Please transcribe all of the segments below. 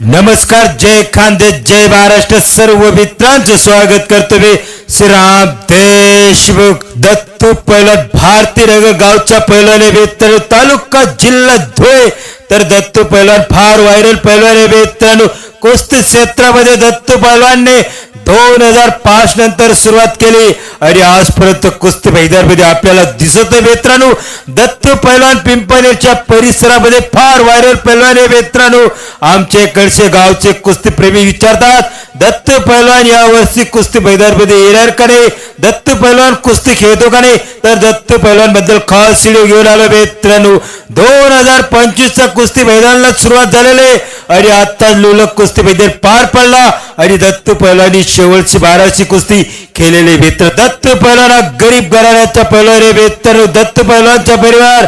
नमस्कार जय खांदे जय महाराष्ट्र सर्व मित्रांचे स्वागत करतो मी श्रीराम देशमुख दत्तू पैलवान भारती रंग गावच्या पैलवाने मित्र तालुका जिल्हा धुळे. तर दत्तू पैलवान फार व्हायरल पैलवान मित्रांनो. कुस्ती क्षेत्रामध्ये दत्तू पैलवानने दोन हजार पाच नंतर सुरुवात केली. आणि आजपर्यंत कुस्ती मैदानमध्ये आपल्याला दिसत आहे मित्रांनो दत्त पैलवान पिंपनेरच्या परिसरामध्ये फार व्हायरल पैलवान आहे मित्रांनो. आमचे कडचे गावचे कुस्ती प्रेमी विचारतात दत्त पैलवान यावर्षी कुस्ती मैदानमध्ये येणार का नाही? दत्त पैलवान कुस्ती खेळतो का नाही? तर दत्त पैलवानबद्दल खास व्हिडिओ घेऊन आलो मित्रांनो दोन हजार पंचवीसचा कुस्ती मैदानाला सुरुवात झालेली आहे. आणि आता लोलक कुस्ती मैदान पार पडला. आणि दत्त पैलवानी शेवटची बाराची कुस्ती खेळलेले मित्र दत्त पैलवान हा गरीब घराण्याचा पैलवान आहे. मित्रांनो दत्त पैलवानचा परिवार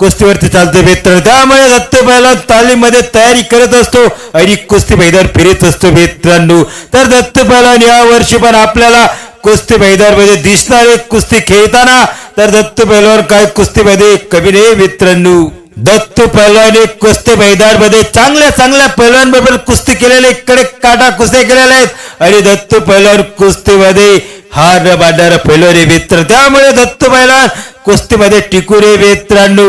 कुस्तीवरती चालतो मित्र त्यामुळे दत्त पहिला तालीममध्ये तयारी करत असतो. आणि कुस्ती मैदान फिरत असतो मित्रांनो तर दत्त पैलवान या वर्षी पण आपल्याला कुस्ती मैदानमध्ये दिसणार आहे. कुस्ती खेळताना. तर दत्त पैलवान काय कुस्तीमध्ये? कमी नाही मित्रांनो. दत्त पैलवाने कुस्ती मैदानमध्ये चांगल्या चांगल्या पैलवान बरोबर कुस्ती केलेले इकडे काटा कुस्त्या केलेल्या आहेत. आणि दत्त पैलवान कुस्तीमध्ये हार न मांडणारा पैलवान मित्र त्यामुळे दत्त पैलवान कुस्तीमध्ये टिकू रे मित्रांनो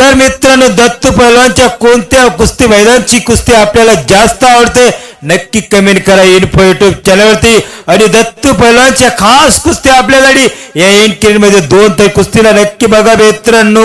तर मित्रांनो दत्तू पैलवानच्या कोणत्या कुस्ती मैदानची कुस्ती आपल्याला जास्त आवडते? नक्की कमेंट करा इन्फो युट्यूब चॅनलवरती. आणि दत्तू पैलवानच्या खास कुस्ती आपल्यासाठी या इनमध्ये दोन तर कुस्तीला नक्की बघा मित्रांनो.